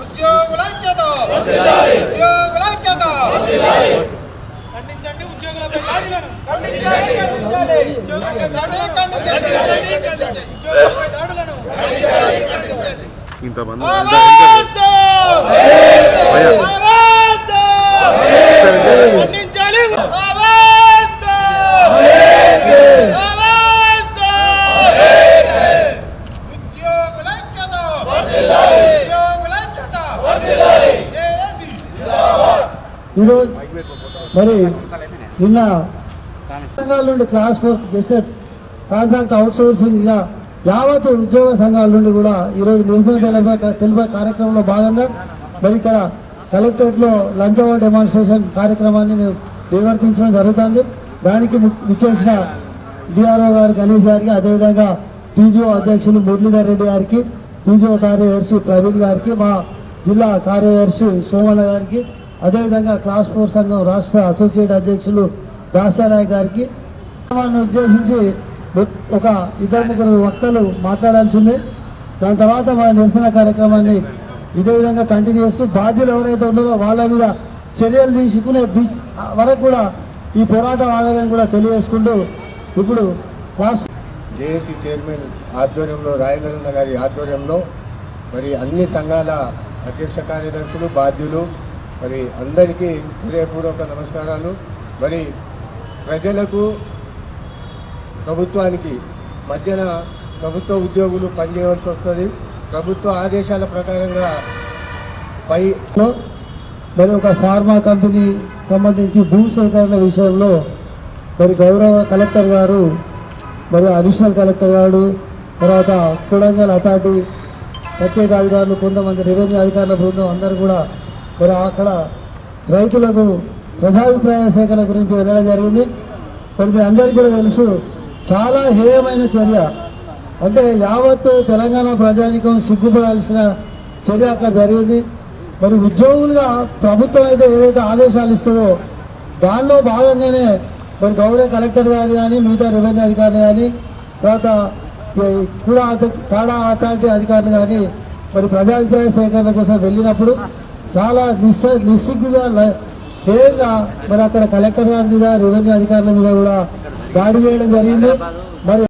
ఉద్యోగుల ఐక్యత ఉద్యోగుల జేఏసీ. ఈరోజు మరి నిన్న నుండి class fourth gazetted contract outsourcing ఇలా యావత్ ఉద్యోగ సంఘాల నుండి కూడా ఈరోజు నిరసన తెలిపే తెలిపే కార్యక్రమంలో భాగంగా మరి ఇక్కడ కలెక్టరేట్లో లంచ్ అవర్ డెమాన్స్ట్రేషన్ కార్యక్రమాన్ని మేము నిర్వర్తించడం జరుగుతుంది. దానికి ము- విచ్చేసిన డిఆర్ఓ గారు గణేష్ గారికి అదేవిధంగా టీజీఓ అధ్యక్షులు మురళీధర్ రెడ్డి గారికి టీజీఓ కార్యదర్శి ప్రవీణ్ గారికి మా జిల్లా కార్యదర్శి సోమన్న గారికి అదేవిధంగా క్లాస్ ఫోర్ సంఘం రాష్ట్ర అసోసియేట్ అధ్యక్షులు దాసారాయ్ గారికి. ఉద్దేశించి ఒక ఇద్దరు ముగ్గురు వక్తలు మాట్లాడాల్సిందే. దాని తర్వాత మన నిరసన కార్యక్రమాన్ని ఇదే విధంగా కంటిన్యూ చేస్తూ బాధ్యులు ఎవరైతే ఉన్నారో వాళ్ళ మీద చర్యలు తీసుకునే వరకు కూడా ఈ పోరాటం ఆగదని కూడా తెలియజేసుకుంటూ ఇప్పుడు క్లాస్ జేఏసీ చైర్మన్ ఆధ్వర్యంలో రాయగలన్న గారి ఆధ్వర్యంలో మరి అన్ని సంఘాల అధ్యక్ష కార్యదర్శులు బాధ్యులు మరి అందరికీ హృదయపూర్వక నమస్కారాలు. మరి ప్రజలకు ప్రభుత్వానికి మధ్యన ప్రభుత్వ ఉద్యోగులు పనిచేయవలసి వస్తుంది. ప్రభుత్వ ఆదేశాల ప్రకారంగా పై మరి ఒక ఫార్మా కంపెనీ సంబంధించి భూ సేకరణ విషయంలో మరి గౌరవ కలెక్టర్ గారు మరి అడిషనల్ కలెక్టర్ గారు తర్వాత కొడంగల్ అథారిటీ ప్రత్యేక అధికారులు కొంతమంది రెవెన్యూ అధికారుల బృందం అందరూ కూడా మరి అక్కడ రైతులకు ప్రజాభిప్రాయ సేకరణ గురించి వెళ్ళడం జరిగింది. మరి మీ అందరికీ కూడా తెలుసు చాలా హేయమైన చర్య. అంటే యావత్ తెలంగాణ ప్రజానికం సిగ్గుపడాల్సిన చర్య అక్కడ జరిగింది. మరి ఉద్యోగులుగా ప్రభుత్వం అయితే ఏదైతే ఆదేశాలు ఇస్తుందో దానిలో భాగంగానే మరి గౌరవ కలెక్టర్ గారు కానీ మిగతా రెవెన్యూ అధికారులు కానీ తర్వాత కూడా కాడా అథారిటీ అధికారులు కానీ మరి ప్రజాభిప్రాయ సేకరణ కోసం వెళ్ళినప్పుడు చాలా నిస్స నిస్సిగ్గుగా హేయంగా మరి అక్కడ కలెక్టర్ గారి మీద రెవెన్యూ అధికారుల మీద కూడా దాడి చేయడం జరిగింది. మరి